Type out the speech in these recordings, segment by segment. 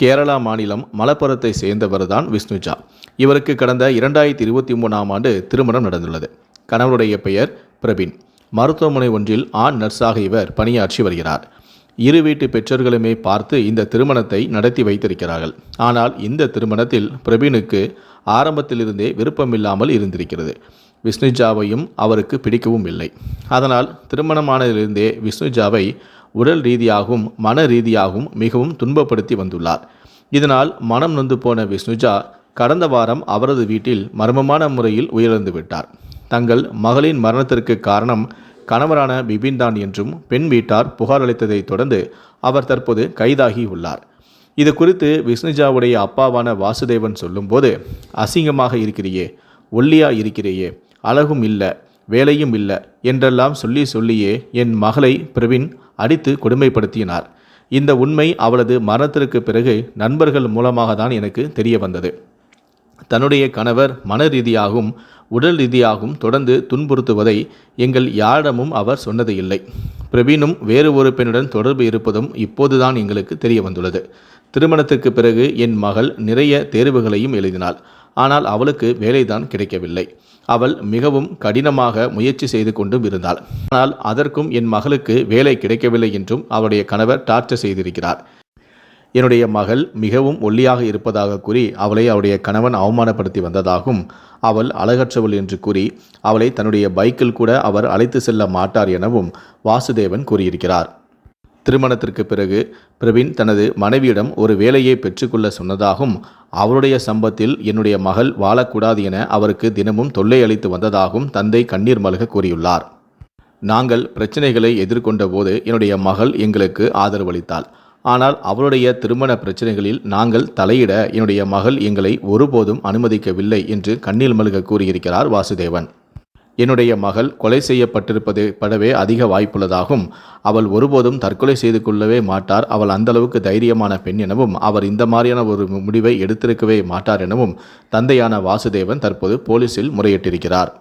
கேரளா மாநிலம் மலப்புரத்தை சேர்ந்தவர் தான் விஷ்ணுஜா. இவருக்கு கடந்த இரண்டாயிரத்தி இருபத்தி மூணாம் ஆண்டு திருமணம் நடந்துள்ளது. கணவருடைய பெயர் பிரபின் மருத்துவமனை ஒன்றில் ஆண் நர்ஸாக இவர் பணியாற்றி வருகிறார். இரு வீட்டு பெற்றோர்களுமே பார்த்து இந்த திருமணத்தை நடத்தி வைத்திருக்கிறார்கள். ஆனால் இந்த திருமணத்தில் பிரபீனுக்கு ஆரம்பத்திலிருந்தே விருப்பமில்லாமல் இருந்திருக்கிறது. விஷ்ணுஜாவையும் அவருக்கு பிடிக்கவும் இல்லை. அதனால் திருமணமானதிலிருந்தே விஷ்ணுஜாவை உடல் ரீதியாகவும் மன ரீதியாகவும் மிகவும் துன்பப்படுத்தி வந்துள்ளார். இதனால் மனம் நொந்து போன விஷ்ணுஜா கடந்த வாரம் அவரது வீட்டில் மர்மமான முறையில் உயிரிழந்து விட்டார். தங்கள் மகளின் மரணத்திற்கு காரணம் கணவரான பிபின் தான் என்றும் பெண் வீட்டார் புகார் அளித்ததைத் தொடர்ந்து அவர் தற்போது கைதாகி உள்ளார். இது குறித்து விஷ்ணுஜாவுடைய அப்பாவான வாசுதேவன் சொல்லும்போது அசிங்கமாக இருக்கிறியே ஒல்லியா இருக்கிறியே அழகும் இல்லை வேலையும் இல்லை என்றெல்லாம் சொல்லி சொல்லியே என் மகளை பிரவீன் அடித்து கொடுமைப்படுத்தினார். இந்த உண்மை அவளது மரணத்திற்கு பிறகு நண்பர்கள் மூலமாக தான் எனக்கு தெரிய வந்தது தன்னுடைய கணவர் மன ரீதியாகவும் உடல் ரீதியாகவும் தொடர்ந்து துன்புறுத்துவதை எங்கள் யாரிடமும் அவர் சொன்னது இல்லை. பிரவீனும் வேறு ஒரு பெண்ணுடன் தொடர்பு இருப்பதும் இப்போதுதான் எங்களுக்கு தெரிய வந்துள்ளது திருமணத்திற்கு பிறகு என் மகள் நிறைய தேர்வுகளையும் எழுதினாள். ஆனால் அவளுக்கு வேலைதான் கிடைக்கவில்லை. அவள் மிகவும் கடினமாக முயற்சி செய்து கொண்டும் இருந்தாள். ஆனால் அதற்கும் என் மகளுக்கு வேலை கிடைக்கவில்லை என்றும் அவருடைய கணவர் டார்ச்சர் செய்திருக்கிறார். என்னுடைய மகள் மிகவும் ஒல்லியாக இருப்பதாக கூறி அவளை அவருடைய கணவன் அவமானப்படுத்தி வந்ததாகவும் அவள் அழகற்றவள் என்று கூறி அவளை தன்னுடைய பைக்கில் கூட அவர் அழைத்து செல்ல மாட்டார் எனவும் வாசுதேவன் கூறியிருக்கிறார். திருமணத்திற்கு பிறகு பிரவீன் தனது மனைவியிடம் ஒரு வேலையை பெற்றுக்கொள்ள சொன்னதாகவும் அவருடைய சம்பத்தில் என்னுடைய மகள் வாழக்கூடாது என அவருக்கு தினமும் தொல்லை அளித்து வந்ததாகவும் தந்தை கண்ணீர் மல்க கூறியுள்ளார். நாங்கள் பிரச்சனைகளை எதிர்கொண்ட போது என்னுடைய மகள் எங்களுக்கு ஆதரவளித்தாள். ஆனால் அவளுடைய திருமண பிரச்சனைகளில் நாங்கள் தலையிட என்னுடைய மகள் எங்களை ஒருபோதும் அனுமதிக்கவில்லை என்று கண்ணில் மல்க கூறியிருக்கிறார் வாசுதேவன். என்னுடைய மகள் கொலை செய்யப்பட்டிருப்பது படவே அதிக வாய்ப்புள்ளதாகும். அவள் ஒருபோதும் தற்கொலை செய்து கொள்ளவே மாட்டார். அவள் அந்தளவுக்கு தைரியமான பெண் எனவும் அவர் இந்த மாதிரியான ஒரு முடிவை எடுத்திருக்கவே மாட்டார் எனவும் தந்தையான வாசுதேவன் தற்போது போலீசில் முறையிட்டிருக்கிறார்.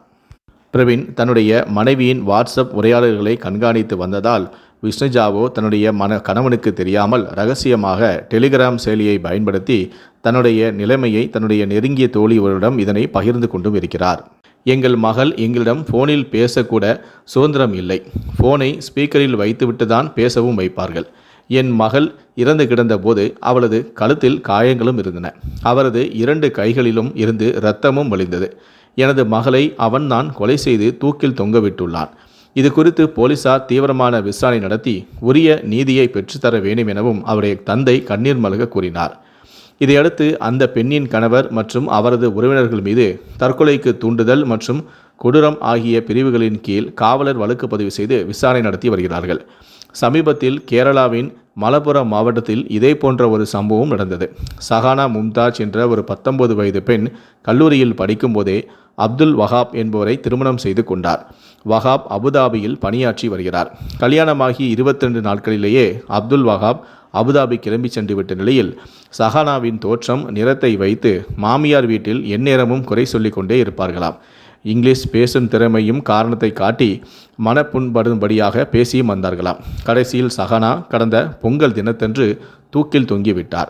பிரவீன் தன்னுடைய மனைவியின் வாட்ஸ்அப் உரையாடல்களை கண்காணித்து வந்ததால் விஷ்ணுஜாவோ தன்னுடைய மன கணவனுக்கு தெரியாமல் ரகசியமாக டெலிகிராம் செயலியை பயன்படுத்தி தன்னுடைய நிலைமையை தன்னுடைய நெருங்கிய தோழியவரிடம் இதனை பகிர்ந்து கொண்டும் இருக்கிறார். எங்கள் மகள் எங்களிடம் ஃபோனில் பேசக்கூட சுதந்திரம் இல்லை. ஃபோனை ஸ்பீக்கரில் வைத்துவிட்டு தான் பேசவும் வைப்பார்கள். என் மகள் இறந்து கிடந்தபோது அவளது கழுத்தில் காயங்களும் இருந்தன. அவரது இரண்டு கைகளிலும் இருந்து இரத்தமும் வழிந்தது. எனது மகளை அவன் நான் கொலை செய்து தூக்கில் தொங்கவிட்டுள்ளான் இது குறித்து போலீசார் தீவிரமான விசாரணை நடத்தி உரிய நீதியை பெற்றுத்தர வேண்டும் எனவும் அவருடைய தந்தை கண்ணீர் மல்க கூறினார். இதையடுத்து அந்த பெண்ணின் கணவர் மற்றும் அவரது உறவினர்கள் மீது தற்கொலைக்கு தூண்டுதல் மற்றும் கொடூரம் ஆகிய பிரிவுகளின் கீழ் காவலர் வழக்கு பதிவு செய்து விசாரணை நடத்தி வருகிறார்கள். சமீபத்தில் கேரளாவின் மலப்புரம் மாவட்டத்தில் இதே போன்ற ஒரு சம்பவம் நடந்தது. சஹானா மும்தாஜ் என்ற ஒரு பத்தொன்பது வயது பெண் கல்லூரியில் படிக்கும்போதே அப்துல் வஹாப் என்பவரை திருமணம் செய்து கொண்டார். வஹாப் அபுதாபியில் பணியாற்றி வருகிறார். கல்யாணமாகி இருபத்திரெண்டு நாட்களிலேயே அப்துல் வஹாப் அபுதாபி கிளம்பி சென்று விட்ட நிலையில் சஹானாவின் தோற்றம் நிறத்தை வைத்து மாமியார் வீட்டில் எந்நேரமும் குறை சொல்லிக்கொண்டே இருப்பார்களாம். இங்கிலீஷ் பேசும் திறமையும் காரணத்தை காட்டி மனப்புண்படும்படியாக பேசியும் வந்தார்களாம். கடைசியில் சஹனா கடந்த பொங்கல் தினத்தன்று தூக்கில் தொங்கிவிட்டார்.